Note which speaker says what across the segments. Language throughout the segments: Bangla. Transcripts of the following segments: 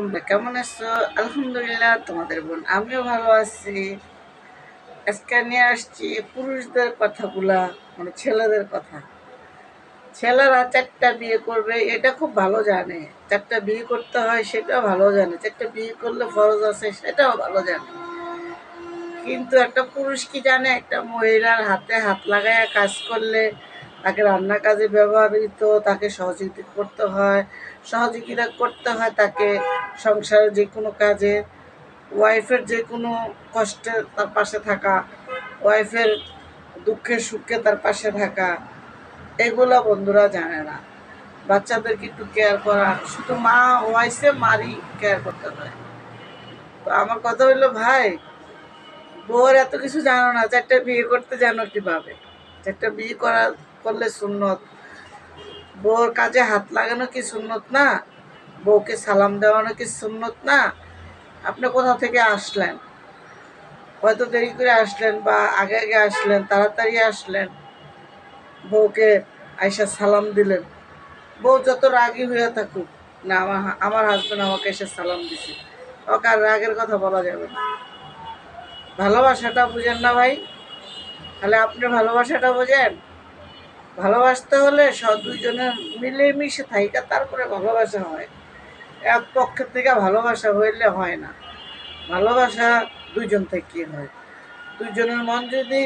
Speaker 1: আলাইকুম কেমন আছো? আলহামদুলিল্লাহ, তোমাদের বোন, আমিও ভালো আছি। আজকে নিয়ে আসছি পুরুষদের কথাগুলা মানে ছেলেদের কথা। ছেলেরা চারটা বিয়ে করবে, এটা খুব ভালো জানে। চারটা বিয়ে করতে হয়, সেটাও ভালো জানে। চারটা বিয়ে করলে ফরজ আছে, সেটাও ভালো জানে। কিন্তু একটা পুরুষ কি জানে? একটা মহিলার হাতে হাত লাগায় কাজ করলে তাকে রান্নার কাজে ব্যবহৃত, তাকে সহযোগিতা করতে হয় সহযোগিতা করতে হয় তাকে সংসারের যে কোনো কাজে। ওয়াইফের যে কোনো কষ্টে তার পাশে থাকা ওয়াইফের দুঃখে সুখে তার পাশে থাকা, এগুলো বন্ধুরা জানে না। বাচ্চাদেরকে একটু কেয়ার করা, শুধু মা ওয়াইসে মারই কেয়ার করতে হয়। তো আমার কথা হইল, ভাই, বউর এত কিছু জানো না চারটা বিয়ে করতে জানো কীভাবে চারটা বিয়ে করা করলে সুন্নত। বউর কাজে হাত লাগানো কি সুন্নত না? বউকে সালাম দেওয়ানো কি সুন্নত না? আপনি কোথা থেকে আসলেন? হয়তো দেরি করে আসলেন বা আগে আগে আসলেন, তাড়াতাড়ি আসলেন। বউকে আইসা সালাম দিলেন। বউ যত রাগী হয়ে থাকুক, না, আমার আমার হাজবেন্ড আমাকে এসে সালাম দিছে। ওকে আর রাগের কথা বলা যাবে না। ভালোবাসাটা বুঝেন না ভাই? তাহলে আপনি ভালোবাসাটা বোঝেন? ভালোবাসতে হলে সব দুইজনের মিলেমিশে থাইকা, তারপরে ভালোবাসা হয়। এক পক্ষের থেকে ভালোবাসা হইলে হয় না। ভালোবাসা দুইজন থেকে হয়। দুইজনের মন যদি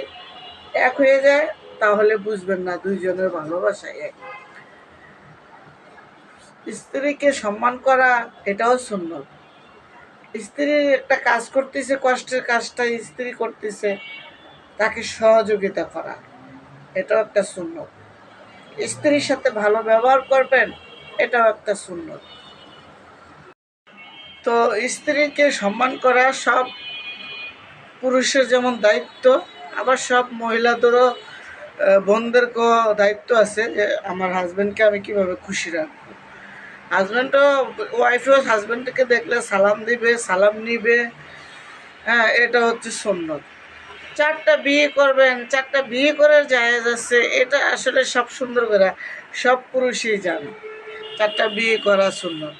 Speaker 1: এক হয়ে যায়, তাহলে বুঝবেন না দুইজনের ভালোবাসা এক। স্ত্রীকে সম্মান করা এটাও সুন্দর। স্ত্রী একটা কাজ করতেছে, কষ্টের কাজটা স্ত্রী করতেছে, তাকে সহযোগিতা করা, এটাও একটা সুন্নত স্ত্রীর সাথে ভালো ব্যবহার করবেন, এটাও একটা সুন্নত। তো স্ত্রীকে সম্মান করা সব পুরুষের যেমন দায়িত্ব, আবার সব মহিলাদেরও বোনদেরকেও দায়িত্ব আছে যে আমার হাজব্যান্ডকে আমি কীভাবে খুশি রাখব। হাজব্যান্ডও ওয়াইফও হাজব্যান্ডকে দেখলে সালাম দিবে, সালাম নিবে। হ্যাঁ এটা হচ্ছে সুন্নত। চারটা বিয়ে করবেন, চারটা বিয়ে করে জায়েজ আছে, এটা আসলে সব সুন্দর করে সব পুরুষই জানে। চারটা বিয়ে করা সুন্দর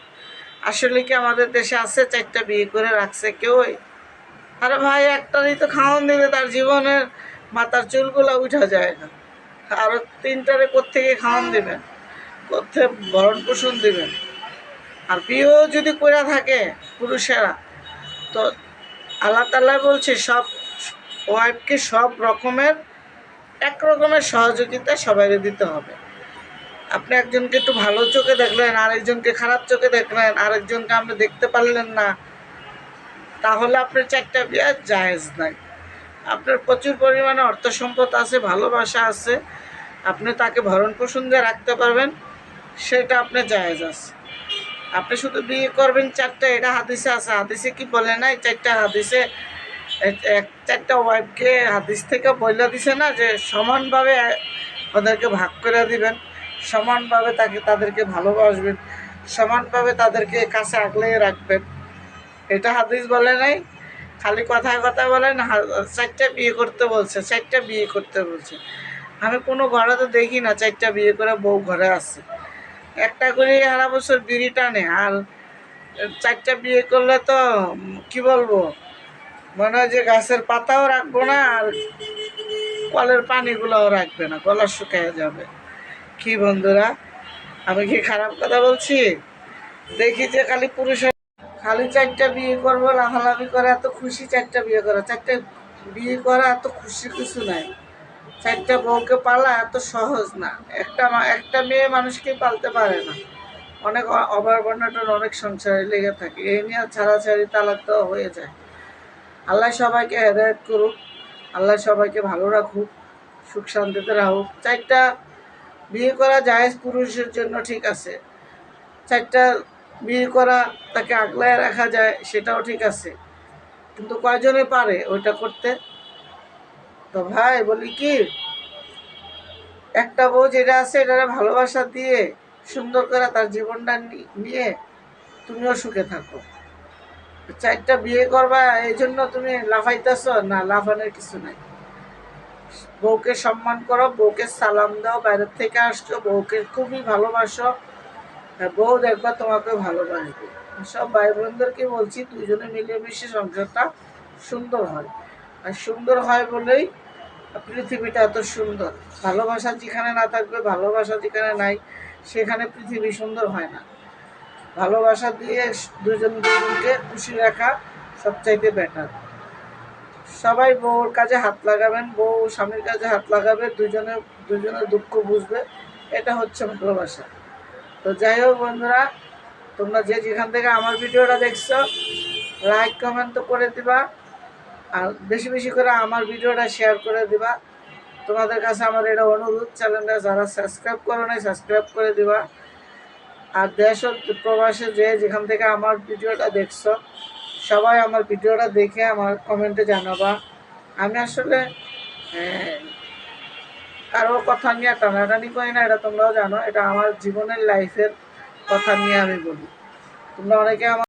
Speaker 1: আসলে কি আমাদের দেশে আছে চারটা বিয়ে করে রাখছে কেউই? আরে ভাই, একটারই তো খাওয়ান দিলে তার জীবনের মাথার চুলগুলো উঠা যায় না। আরও তিনটারে কোত্থেকে খাওয়ান দিবেন? কোথে ভরণ পোষণ দিবেন? আর বিয়েও যদি করে থাকে পুরুষেরা, তো আল্লাহ তাল্লাহ বলছে, সব ওয়াইফকে সব রকমের, এক রকমের সহযোগিতা সবাইকে দিতে হবে। আপনি একজনকে একটু ভালো চোখে দেখলেন, আরেকজনকে খারাপ চোখে দেখলেন, আরেকজনকে আপনি দেখতে পারলেন না, তাহলে আপনার চারটা বিয়ে জায়েজ নাই। আপনার প্রচুর পরিমাণে অর্থ সম্পদ আছে, ভালোবাসা আছে, আপনি তাকে ভরণ পোষণ দিয়ে রাখতে পারবেন, সেটা আপনার জায়েজ আছে। আপনি শুধু বিয়ে করবেন চারটা, এটা হাদিসে আছে, হাদিসে কি বলে নাই, চারটা হাদিসে এক- চারটা ওয়াইফকে হাদিস থেকে বলে দিছে না যে সমানভাবে ওদেরকে ভাগ করে দিবেন, সমানভাবে তাকে তাদেরকে ভালোবাসবেন, সমানভাবে তাদেরকে কাছে আগলে রাখবেন। এটা হাদিস বলে নাই, খালি কথায় কথা বলেন চারটা বিয়ে করতে বলছে, চারটা বিয়ে করতে বলছে। আমি কোনো ঘরে তো দেখি না চারটা বিয়ে করে বউ ঘরে আছে। একটা করে সারা বছর বিড়ি টানে, আর চারটা বিয়ে করলে তো কি বলব? মনে হয় যে গাছের পাতাও রাখব না আর কলের পানিগুলোও রাখবে না, গলা শুকিয়ে যাবে। কি বন্ধুরা, আমি কি খারাপ কথা বলছি? দেখি যে খালি পুরুষের খালি চারটা বিয়ে করব, লাফালাফি করে এত খুশি, চারটা বিয়ে করা। চারটা বিয়ে করা এত খুশি কিছু নাই। চারটা বউকে পালা এত সহজ না। একটা একটা মেয়ে মানুষকে পালতে পারে না। অনেক অভাব অনেক সংসারে লেগে থাকে। এই নিয়ে ছাড়াছাড়ি, তালাক তো হয়ে যায়। আল্লাহ সবাইকে হেদায়ত করুক, আল্লাহ সবাইকে ভালো রাখুক, সুখ শান্তিতে রাখুক। চারটা বিয়ে করা জায়েজ পুরুষের জন্য ঠিক আছে। চারটা বিয়ে করা তাকে আগলায় রাখা যায় সেটাও ঠিক আছে। কিন্তু কয়জনে পারে ওইটা করতে? তো ভাই বলি কি, একটা বউ যেটা আছে এটারে ভালোবাসা দিয়ে সুন্দর করে তার জীবনটা নিয়ে তুমিও সুখে থাকো। চারটা বিয়ে করবা এই জন্য তুমি লাফাইতেছ? না লাফানোর কিছু নাই। বউকে সম্মান করো বউকে সালাম দাও বাইরের থেকে আসছো বউকে খুবই ভালোবাসো। হ্যাঁ, বউ দেখবা তোমাকে ভালোবাসবে। সব ভাই বোনদেরকে বলছি দুজনে মিলেমিশে সংসারটা সুন্দর হয়। আর সুন্দর হয় বলেই পৃথিবীটা এত সুন্দর। ভালোবাসা যেখানে না থাকবে ভালোবাসা যেখানে নাই সেখানে পৃথিবী সুন্দর হয় না। ভালোবাসা দিয়ে দুজন দুজনকে খুশি রাখা সবচাইতে বেটার সবাই বউর কাজে হাত লাগাবেন, বউ স্বামীর কাজে হাত লাগাবে দুজনে দুজনের দুঃখ বুঝবে, এটা হচ্ছে ভালোবাসা। তো যাই হোক বন্ধুরা, তোমরা যে যেখান থেকে আমার ভিডিওটা দেখছ লাইক কমেন্ট তো করে দিবা, আর বেশি বেশি করে আমার ভিডিওটা শেয়ার করে দিবা। তোমাদের কাছে আমার এটা অনুরোধ চ্যানেলটা যারা সাবস্ক্রাইব করো নাই সাবস্ক্রাইব করে দিবা। আর দেশ প্রবাসে যে যেখান থেকে আমার ভিডিওটা দেখছ, সবাই আমার ভিডিওটা দেখে আমার কমেন্টে জানাবা। আমি আসলে কারও কথা নিয়ে টানাটানি করি না, এটা তোমরাও জানো, এটা আমার জীবনের লাইফের কথা নিয়ে আমি বলি। তোমরা অনেকে আমার